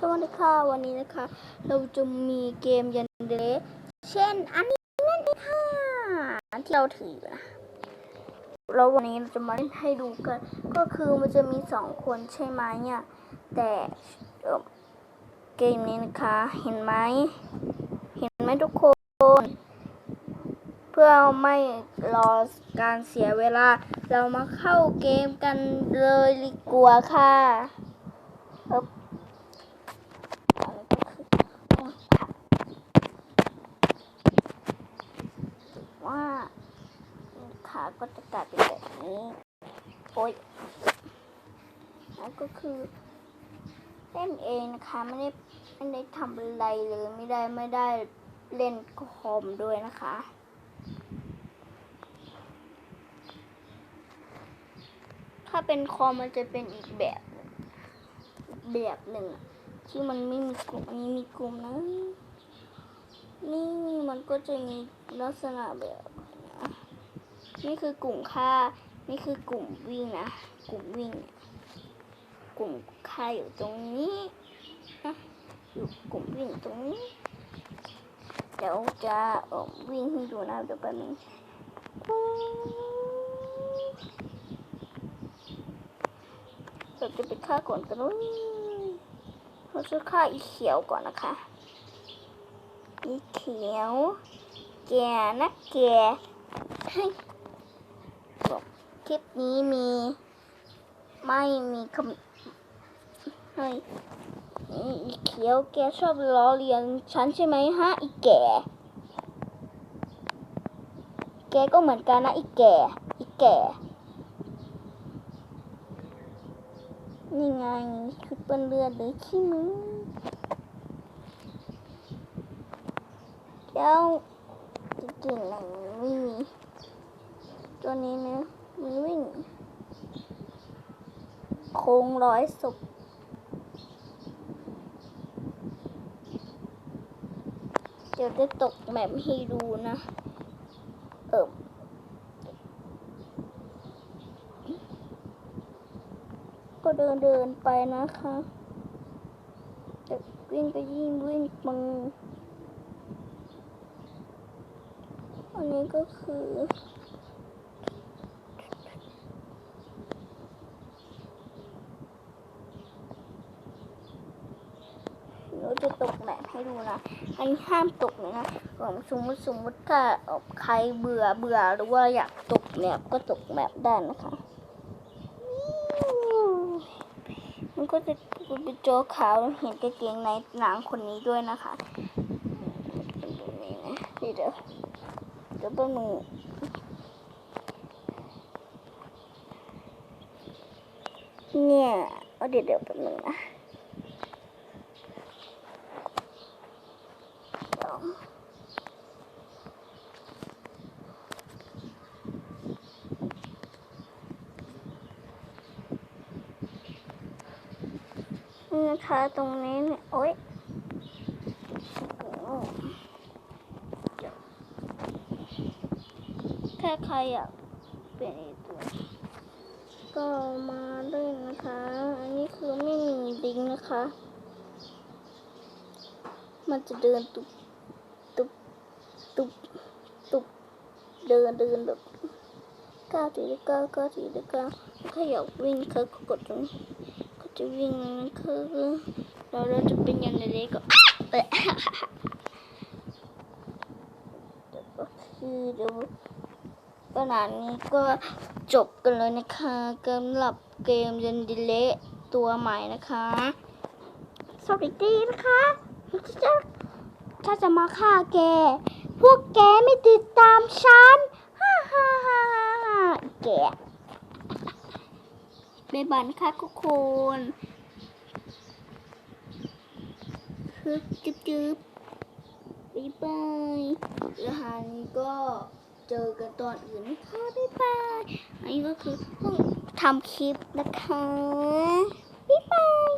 สวัสดีค่ะวันนี้นะคะ เราจะมีเกมยันเดเลเช่นอันนี้นั่นเองค่ะที่เราถือนะแล้ววันนี้เราจะมาเล่นให้ดูกัน ก็คือมันจะมีสองคนใช่ไหมเนี่ยแต่เอ่อเกมนี้นะคะเห็นไหมเห็นไหมทุกคน เพื่อไม่รอการเสียเวลา เรามาเข้าเกมกันเลยดีกว่าค่ะเอิบอะไรก็คือต้องผักว่าขา ก็จะกลายเป็นแบบนี้โอ๊ยแล้วก็คือเล่นเองนะคะไม่ได้ไม่ได้ทำอะไรเลยไม่ได้ไม่ได้เล่นคอมด้วยนะคะถ้าเป็นคอมมันจะเป็นอีกแบบแบบหนึ่งที่มันไม่มีกลุ่มอันนี้มีกลุ่มนะนี่มันก็จะมีลักษณะแบบ นี่คือกลุ่มค่า นี่คือกลุ่มวิ่งนะ กลุ่มวิ่ง กลุ่มค่าอยู่ตรงนี้นะอยู่กลุ่มวิ่งตรงนี้ เดี๋ยวจะเออวิ่งให้ดูนะเดี๋ยวแป๊บนึงเราจะไปฆ่าก่อนกันนู้นเราจะฆ่าอีเขียวก่อนนะคะอีเขียว แกนะแกให้บอก คลิปนี้มีไม่มีคำให้อีเขียวแกชอบล้อเลียนฉันใช่ไหมฮะอีแก่ แกก็เหมือนกันนะอีแก่ อีแก่ นี่ไงคือเปื้อนเลือดเลยขี้มือเจ้าจริงๆไม่มีตัวนี้นะ มันวิ่ง โค้งร้อยศพเดี๋ยวจะตกแมปให้ดูนะ เออก็เดินเดินไปนะคะแต่วิ่งไปยิ่งวิ่งมึงอันนี้ก็คือ เรา จะตกแมปให้ดูนะอันนี้ห้ามตกเลยนะของสมมติสมมติถ้าใครเบื่อเบื่อหรือว่าอยากตกแมปก็ตกแมปได้นะคะมันก็จะเป็นโจขาวเห็นกางเกงในหนังคนนี้ด้วยนะคะนแบบนี้นะเดี๋ยวเดี๋ยวเดี๋ยวแป๊บนึงเนี่ยเอาเดี๋ยวเดี๋ยวแป๊บนึงนะเดี๋ยวนี่นะ คะตรงนี้เนี่ยโอ๊ยโอ้เดี๋ยวแค่ใครอยากเป็นอีกตัวก็มาเล่นนะคะ อันนี้คือไม่มีลิงนะคะ มันจะเดินตุบตุบตุบตุบเดินเดินแบบก้าวทีละก้าวก้าวทีละก้าวถ้าอยากวิ่งเขาก็กดตรงนี้ จะวิ่งคือเราเราจะเป็นย่างไรก็เอะเดี๋ยวก็คือเดี๋ยวขนาดนี้ก็จบกันเลยนะคะสำหรับเกมยันดิเลตัวใหม่นะคะสวัสดีนะคะจะถ้าจะมาฆ่าแก พวกแกไม่ติดตามฉันฮ่าฮ่าฮ่าฮ่าแก บ๊ายบายนะคะทุกคนคือจุ๊บจุ๊บบ๊ายบายแล้วหันก็เจอกันตอนอื่นนะคะบ๊ายบายอันนี้ก็คือเพิ่งทำคลิปนะคะบ๊ายบาย